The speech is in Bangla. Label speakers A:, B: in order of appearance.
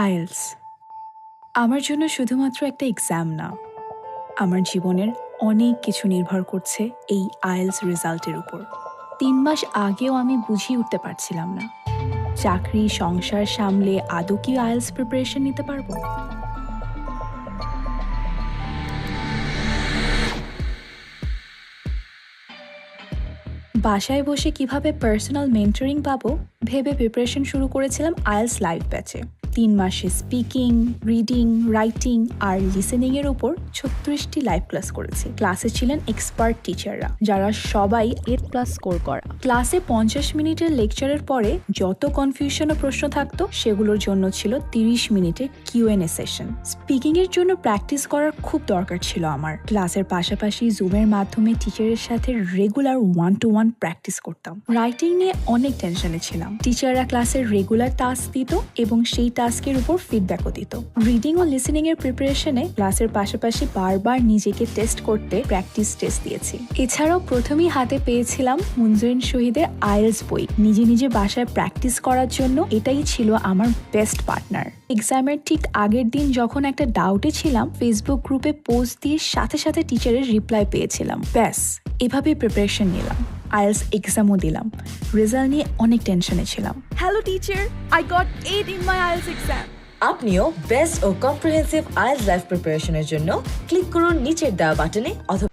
A: আইএলস। আমার জন্য শুধুমাত্র একটা এক্সাম না, আমার জীবনের অনেক কিছু নির্ভর করছে এই আইএলস রেজাল্টের উপর। তিন মাস আগেও আমি বুঝিয়ে উঠতে পারছিলাম না, চাকরি, সংসার সামলে আদৌ কি আইএলস প্রিপারেশন নিতে পারব? বাসায় বসে কীভাবে পার্সোনাল মেন্টরিং পাবো ভেবে প্রিপারেশন শুরু করেছিলাম আইএলস লাইভ ব্যাচে তিন মাসে স্পিকিং রিডিং রাইটিং আর লিসেনিং এর উপর ছত্রিশটি লাইভ ক্লাস করেছি। ক্লাসে ছিলেন এক্সপার্ট টিচাররা যারা সবাই
B: এইট প্লাস স্কোর করা।
A: ক্লাসে পঞ্চাশ মিনিটের লেকচারের পরে যত কনফিউশন ও প্রশ্ন থাকতো, সেগুলোর জন্য ছিল তিরিশ মিনিটের কিউএনএ সেশন স্পিকিং এর জন্য প্র্যাকটিস করার খুব দরকার ছিল আমার। ক্লাসের পাশাপাশি জুমের মাধ্যমে টিচারের সাথে regular one to one practice করতাম। রাইটিং নিয়ে অনেক টেনশনে ছিলাম। টিচাররা ক্লাসের রেগুলার টাস্ক দিত এবং সেই টাস্কের উপর ফিডব্যাকও দিত। রিডিং ও লিসেনিং এর প্রিপারেশনে ক্লাসের পাশাপাশি বারবার নিজেকে টেস্ট করতে প্র্যাকটিস টেস্ট দিয়েছি। এছাড়াও প্রথমেই হাতে পেয়েছিলাম মুনজরিন শহীদের আইএলস বই। নিজে নিজে বাসায় প্র্যাকটিস করার জন্য এটাই ছিল আমার বেস্ট পার্টনার এক্সামের ঠিক আগের দিন যখন একটা ডাউটে ছিলাম ফেসবুক গ্রুপে পোস্ট দিয়ে সাথে সাথে টিচারের রিপ্লাই পেয়েছিলাম। ব্যাস, এভাবেই প্রিপারেশন নিলাম। আইএলস এক্সামও দিলাম। রেজাল্ট নিয়ে অনেক টেনশনে ছিলাম।
B: Hello teacher I got eight in my IELTS exam
C: আপনিও বেস্ট ও কম্প্রিহেন্সিভ আইএলস লাইফ প্রিপারেশনের জন্য ক্লিক করুন নিচের দেওয়া বাটনে অথবা